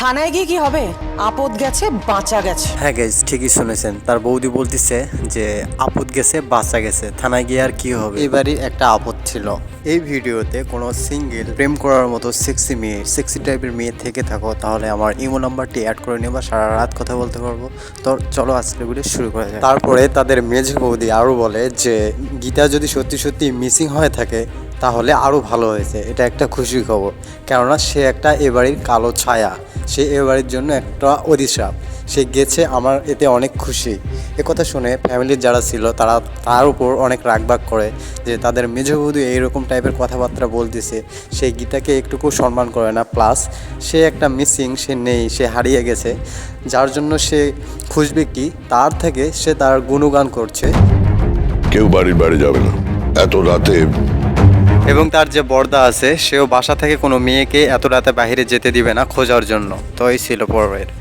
থানায় গিয়ে কি হবে? আপদ গেছে, বাঁচা গেছে। হ্যাঁ গাইজ ঠিকই শুনেছেন। তার বৌদি বলতেছে যে, আপদ গেছে বাচ্চা গেছে। থানায় গিয়ে আর কি হবে? এবারই একটা আপদ ছিল। এই ভিডিওতে কোনো সিঙ্গেল প্রেম করার মতো সেক্সি মেয়ে সেক্সি টাইপের মেয়ে থেকে থাকো, তাহলে আমার ইমো নাম্বারটি অ্যাড করে নেবা সারা রাত কথা বলতে পারব। তো চলো আজকের ভিডিও শুরু করা যায় তারপরে তাদের মেঝে বৌদি আরও বলে যে, গীতা যদি সত্যি সত্যি মিসিং হয়ে থাকে, তাহলে আরও ভালো হয়েছে। এটা একটা খুশির খবর। কেননা সে একটা এবারের কালো ছায়া। সে এ বাড়ির জন্য একটা অধিশাপ সে গেছে আমার এতে অনেক খুশি। কথা শুনে ফ্যামিলির যারা ছিল, তারা তার উপর অনেক রাগবাগ করে যে তাদের মেঝবধূ এইরকম টাইপের কথাবার্তা বলতেছে। সে গীতাকে একটুকু সম্মান করে না। প্লাস সে একটা মিসিং সে নেই, সে হারিয়ে গেছে। যার জন্য সে খুঁজবে কি? তার থেকে সে তার গুণগান করছে। কেউ বাড়ির বাইরে যাবে না। এত রাতে এবং তার যে বর্দা আছে, সেও বাসা থেকে কোনো মেয়েকে এত রাতে বাহিরে যেতে দিবে না খোঁজার জন্য। তো এই ছিল পর্বের।